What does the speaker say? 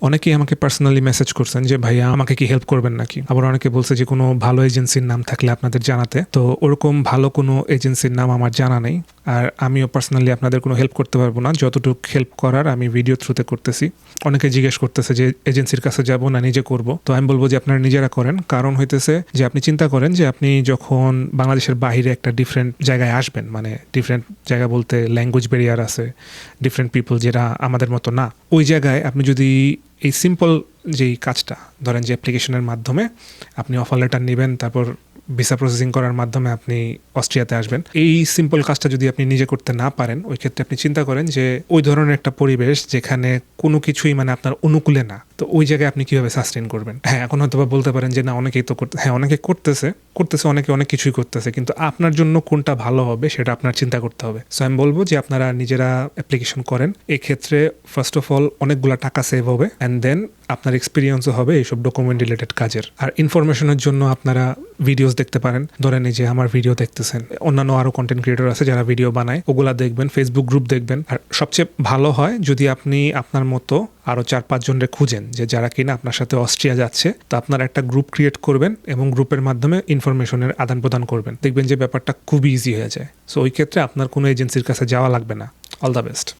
অনেকেই আমাকে personally message করছেন যে, ভাইয়া, আমাকে কি হেল্প করবেন নাকি? আবার অনেকে বলছে যে, কোনো ভালো এজেন্সির নাম থাকলে আপনাদের জানাতে। তো ওরকম ভালো কোনো এজেন্সির নাম আমার জানা নেই। আর আমিও পার্সোনালি আপনাদের কোনো হেল্প করতে পারব না। যতটুকু হেল্প করার আমি ভিডিও থ্রুতে করতেছি। অনেকে জিজ্ঞেস করতেছে যে এজেন্সির কাছে যাব না, নিজে করব? তো আমি বলব যে, আপনারা নিজেরা করেন। কারণ হইতেছে যে, আপনি চিন্তা করেন যে, আপনি যখন বাংলাদেশের বাইরে একটা ডিফারেন্ট জায়গায় আসবেন মানে ডিফারেন্ট জায়গা বলতে ল্যাঙ্গুয়েজ ব্যারিয়ার আছে ডিফারেন্ট পিপল যেটা আমাদের মতো না, ওই জায়গায় আপনি যদি এই সিম্পল যেই কাজটা, ধরেন যে অ্যাপ্লিকেশনের মাধ্যমে আপনি অফার লেটার নেবেন, তারপর ভিসা প্রসেসিং করার মাধ্যমে আপনি অস্ট্রিয়াতে আসবেন। এই সিম্পল কাজটা যদি আপনি নিজে করতে না পারেন, ওই ক্ষেত্রে আপনি চিন্তা করেন যে ওই ধরনের একটা পরিবেশ যেখানে কোনো কিছুই মানে আপনার অনুকূলে না, তো ওই জায়গায় আপনি কীভাবে সাস্টেন করবেন? হ্যাঁ এখন হয়তো বলতে পারেন যে না, অনেকেই তো করতে হ্যাঁ অনেকে করতেছে করতেছে, অনেকে অনেক কিছুই করতেছে, কিন্তু আপনার জন্য কোনটা ভালো হবে সেটা আপনার চিন্তা করতে হবে। সো আমি বলব যে আপনারা নিজেরা অ্যাপ্লিকেশন করেন। এক্ষেত্রে ফার্স্ট অফ অল অনেকগুলো টাকা সেভ হবে অ্যান্ড দেন আপনার এক্সপিরিয়েন্সও হবে এইসব ডকুমেন্ট রিলেটেড কাজের। আর ইনফরমেশনের জন্য আপনারা ভিডিওস দেখতে পারেন। ধরেন এই যে আমার ভিডিও দেখতেছেন। অন্যান্য আরও কন্টেন্ট ক্রিয়েটর আছে যারা ভিডিও বানায়। ওগুলা দেখবেন ফেসবুক গ্রুপ দেখবেন। আর সবচেয়ে ভালো হয় যদি আপনি আপনার মতো আরও চার পাঁচজনরে খুঁজেন যে যারা কিনা আপনার সাথে অস্ট্রিয়া যাচ্ছে, তো আপনার একটা গ্রুপ ক্রিয়েট করবেন এবং গ্রুপের মাধ্যমে ইনফরমেশনের আদান প্রদান করবেন। দেখবেন যে ব্যাপারটা খুবই ইজি হয়ে যায়। সো ওই ক্ষেত্রে আপনার কোনো এজেন্সির কাছে যাওয়া লাগবে না। All the best